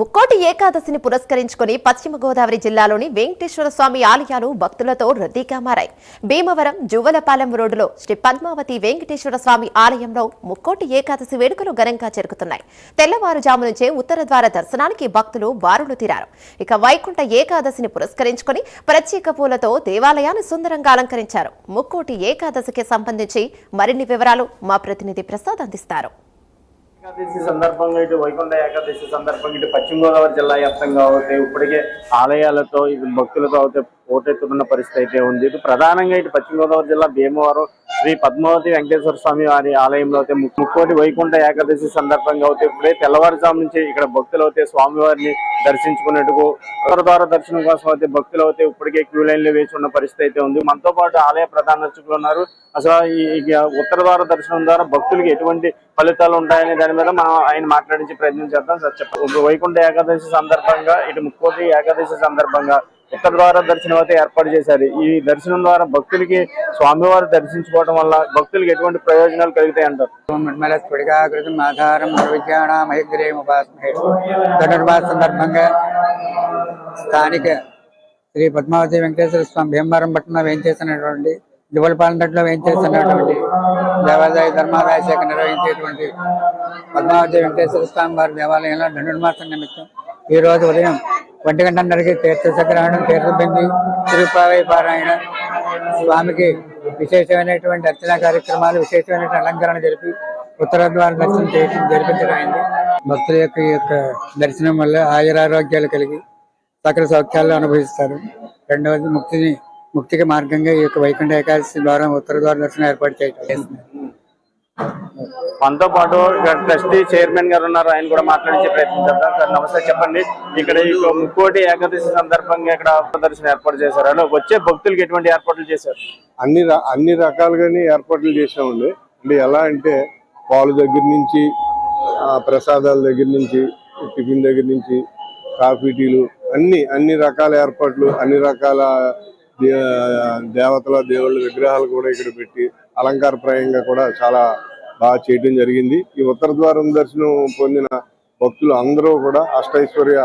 ముక్కోటి ఏకాదశిని పురస్కరించుకుని పశ్చిమ గోదావరి జిల్లాలోని వెంకటేశ్వర స్వామి ఆలయాలు భక్తులతో రద్దీగా మారాయి. భీమవరం జువ్వలపాలెం రోడ్డులో శ్రీ పద్మావతి వెంకటేశ్వర స్వామి ఆలయంలో ముక్కోటి ఏకాదశి వేడుకలు ఘనంగా జరుగుతున్నాయి. తెల్లవారుజాము నుంచే ఉత్తర ద్వార దర్శనానికి భక్తులు బారులు తీరారు. ఇక వైకుంఠ ఏకాదశిని పురస్కరించుకుని ప్రత్యేక పూలతో దేవాలయాన్ని సుందరంగా అలంకరించారు. ముక్కోటి ఏకాదశికి సంబంధించి మరిన్ని వివరాలు మా ప్రతినిధి ప్రసాద్ అందిస్తారు. ఏకాదశి సందర్భంగా ఇటు వైకుంఠ ఏకాదశి సందర్భంగా ఇటు పశ్చిమ గోదావరి జిల్లా వ్యాప్తంగా అవుతాయి ఇప్పటికే ఆలయాలతో ఇటు భక్తులతో అయితే పోటెత్తుతున్న పరిస్థితి అయితే ఉంది. ఇటు ప్రధానంగా ఇటు పశ్చిమ గోదావరి జిల్లా భీమవరం శ్రీ పద్మావతి వెంకటేశ్వర స్వామి వారి ఆలయంలో అయితే ముక్కోటి వైకుంఠ ఏకాదశి సందర్భంగా అయితే ఇప్పుడే తెల్లవారుజాము నుంచి ఇక్కడ భక్తులు అయితే స్వామివారిని దర్శించుకున్నట్టుకు ఉత్తర ద్వార దర్శనం కోసం అయితే భక్తులు అయితే ఇప్పటికే క్యూ లైన్లో వేచి ఉన్న పరిస్థితి అయితే ఉంది. మనతో పాటు ఆలయ ప్రధాన అర్చకులు ఉన్నారు. అసలు ఈ ఈ ఉత్తర ద్వార దర్శనం ద్వారా భక్తులకి ఎటువంటి ఫలితాలు ఉంటాయనే దాని మీద మనం ఆయన మాట్లాడించే ప్రయత్నం చేద్దాం. సార్ చెప్పండి. వైకుంఠ ఏకాదశి సందర్భంగా ఇటు ముక్కోటి ఏకాదశి సందర్భంగా ఉత్తర ద్వార దర్శనం అయితే ఏర్పాటు చేశారు. ఈ దర్శనం ద్వారా భక్తులకి స్వామివారు దర్శించుకోవడం వల్ల భక్తులకి ఎటువంటి ప్రయోజనాలు కలుగుతాయి అంటారు? ఆధారం సందర్భంగా స్థానిక శ్రీ పద్మావతి వెంకటేశ్వర స్వామి భీమవరం పట్టణంలో వేయించేసినటువంటి దివలపాలెం తట్లో వేయించేసినటువంటి దేవాదాయ ధర్మాదాయ శాఖ నిర్వహించేటువంటి పద్మావతి వెంకటేశ్వర స్వామి వారి దేవాలయంలో ధనుర్మాసం నిమిత్తం ఈ రోజు ఉదయం ఒంటి గంటన్నరకి తీర్థ సగ్రహణం తీర్థబింది తిరుపావై పారాయణ స్వామికి విశేషమైనటువంటి అర్చన కార్యక్రమాలు విశేషమైనటువంటి అలంకరణ జరిపి ఉత్తర ద్వార దర్శనం చేయడం జరిపించడమైంది భక్తుల యొక్క యొక్క దర్శనం వల్ల ఆయురారోగ్యాలు కలిగి సకల సౌఖ్యాలు అనుభవిస్తారు రెండవది ముక్తిని ముక్తికి మార్గంగా ఈ యొక్క వైకుంఠ ఏకాదశి ద్వారా ఉత్తర ద్వార దర్శనం ఏర్పాటు చేయడం చేస్తున్నారు. మనతో పాటు ట్రస్టీ చైర్మన్ గారు ఉన్నారు. ఆయన కూడా మాట్లాడించే ప్రయత్నం చేద్దాం. సార్ నమస్తే చెప్పండి. ఇక్కడ ముక్కోటి ఏకాదశి సందర్భంగా ఇక్కడ దర్శనం ఏర్పాటు చేశారు. వచ్చే భక్తులకి ఎటువంటి ఏర్పాట్లు చేశారు? అన్ని అన్ని రకాలుగానే ఏర్పాట్లు చేసామండి అంటే ఎలా అంటే పాలు దగ్గర నుంచి ప్రసాదాల దగ్గర నుంచి టిఫిన్ దగ్గర నుంచి కాఫీ టీలు అన్ని అన్ని రకాల ఏర్పాట్లు అన్ని రకాల దేవతల దేవుళ్ళ విగ్రహాలు కూడా ఇక్కడ పెట్టి అలంకారప్రాయంగా కూడా చాలా బాగా చేయడం జరిగింది. ఈ ఉత్తర ద్వారం దర్శనం పొందిన భక్తులు అందరూ కూడా అష్టైశ్వర్య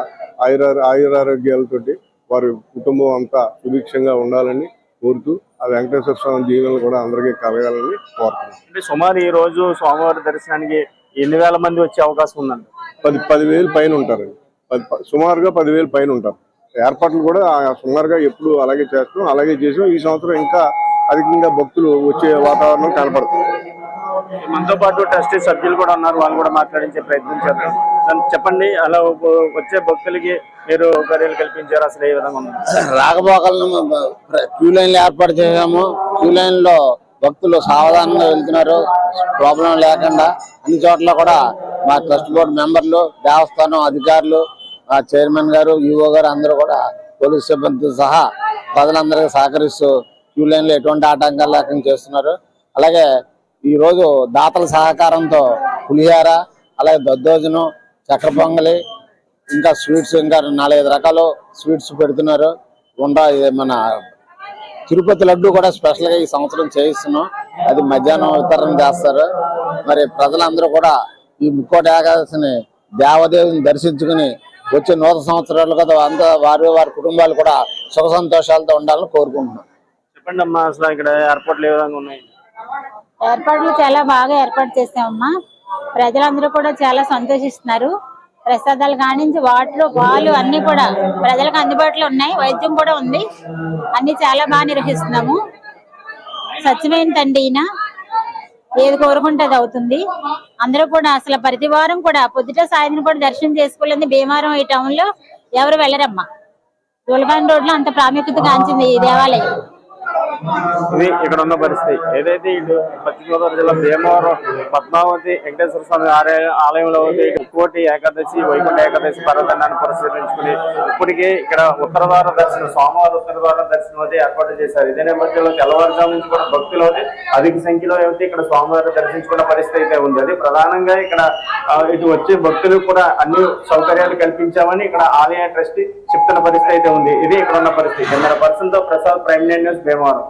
ఆయుర ఆయురారోగ్యాలతోటి వారి కుటుంబం అంతా సుభిక్షంగా ఉండాలని కోరుతూ ఆ వెంకటేశ్వర స్వామి దీవెనలు కూడా అందరికీ కలగాలని కోరుతున్నాం. అంటే సుమారు ఈ రోజు స్వామివారి దర్శనానికి ఎన్ని వేల మంది వచ్చే అవకాశం ఉందండి? పది పదివేలు పైన ఉంటారండి. పది సుమారుగా పదివేలు పైన ఉంటారు. ఏర్పాట్లు కూడా సుమారుగా ఎప్పుడు అలాగే చేస్తాం. అలాగే చేసాం. ఈ సంవత్సరం ఇంకా అధికంగా భక్తులు వచ్చే వాతావరణం కనపడుతుంది. మనతో పాటు ట్రస్టీ సభ్యులు కూడా ఉన్నారు. వాళ్ళు కూడా మాట్లాడించే ప్రయత్నం చేద్దాం. సార్ చెప్పండి అలా వచ్చే భక్తులకి మీరు సౌకర్యాలు కల్పించారు. అసలు ఏ విధంగా ఉంది? రాకపోకలను క్యూ లైన్లు ఏర్పాటు చేసాము క్యూ లైన్లో భక్తులు సావధానంగా వెళ్తున్నారు. ప్రాబ్లం లేకుండా అన్ని చోట్ల కూడా మా ట్రస్ట్ బోర్డు మెంబర్లు దేవస్థానం అధికారులు ఆ చైర్మన్ గారు ఈఓ గారు అందరూ కూడా పోలీస్ సిబ్బందితో సహా ప్రజలందరికీ సహకరిస్తూ క్యూ లైన్లో ఎటువంటి ఆటంకాలు లేకుండా చేస్తున్నారు. అలాగే ఈ రోజు దాతల సహకారంతో పులిహార అలాగే దద్దోజనం చక్ర పొంగలి ఇంకా స్వీట్స్ ఇంకా నాలుగైదు రకాలు స్వీట్స్ పెడుతున్నారు. ఉండ ఇది మన తిరుపతి లడ్డు కూడా స్పెషల్గా ఈ సంవత్సరం చేయిస్తున్నాం. అది మధ్యాహ్నం వితరణ చేస్తారు. మరి ప్రజలందరూ కూడా ఈ ముక్కోటి ఏకాదశిని దేవదేవిని దర్శించుకుని వచ్చే నూతన సంవత్సరాలు కదా అంతా వారి వారి కుటుంబాలు కూడా సుఖ సంతోషాలతో ఉండాలని కోరుకుంటున్నాం. చెప్పండి అమ్మా అసలు ఇక్కడ ఏర్పాట్లు ఏ విధంగా ఉన్నాయి? ఏర్పాట్లు చాలా బాగా ఏర్పాటు చేసామమ్మా. ప్రజలందరూ కూడా చాలా సంతోషిస్తున్నారు. ప్రసాదాలు కానించి వాటర్ పాలు అన్ని కూడా ప్రజలకు అందుబాటులో ఉన్నాయి. వైద్యం కూడా ఉంది. అన్ని చాలా బాగా నిర్వహిస్తున్నాము. స్వచ్ఛమైన తండ్రి ఈయన ఏది కోరుకుంటే అది అవుతుంది. అందరూ కూడా అసలు ప్రతి వారం కూడా పొద్దుట సాయంత్రం కూడా దర్శనం చేసుకోలేదు భీమారం ఈ టౌన్లో ఎవరు వెళ్ళరమ్మా. దులపాన్ రోడ్లో అంత ప్రాముఖ్యత గాంచింది ఈ దేవాలయం. ఇది ఇక్కడ ఉన్న పరిస్థితి. ఏదైతే ఇటు పశ్చిమ గోదావరి జిల్లా భీమవరం పద్మావతి వెంకటేశ్వర స్వామి ఆలయంలో ఉంది కోటి ఏకాదశి వైకుంఠ ఏకాదశి పర్వదనాన్ని పరిశీలించుకుని ఇప్పటికే ఇక్కడ ఉత్తరవార దర్శనం సోమవారం ఉత్తరద్వార దర్శనం అయితే ఏర్పాటు చేశారు. ఇదే నేపథ్యంలో తెల్లవారుజాము నుంచి కూడా భక్తులు అయితే అధిక సంఖ్యలో అయితే ఇక్కడ స్వామివారిని దర్శించుకున్న పరిస్థితి అయితే ఉంది. అది ప్రధానంగా ఇక్కడ ఇటు వచ్చే భక్తులకు కూడా అన్ని సౌకర్యాలు కల్పించామని ఇక్కడ ఆలయ ట్రస్టీ చెప్తున్న పరిస్థితి అయితే ఉంది. ఇది ఇక్కడ ఉన్న పరిస్థితి. కెమెరా పర్సన్తో ప్రసాద్ ప్రైమ్ న్యూస్ భీమవరం.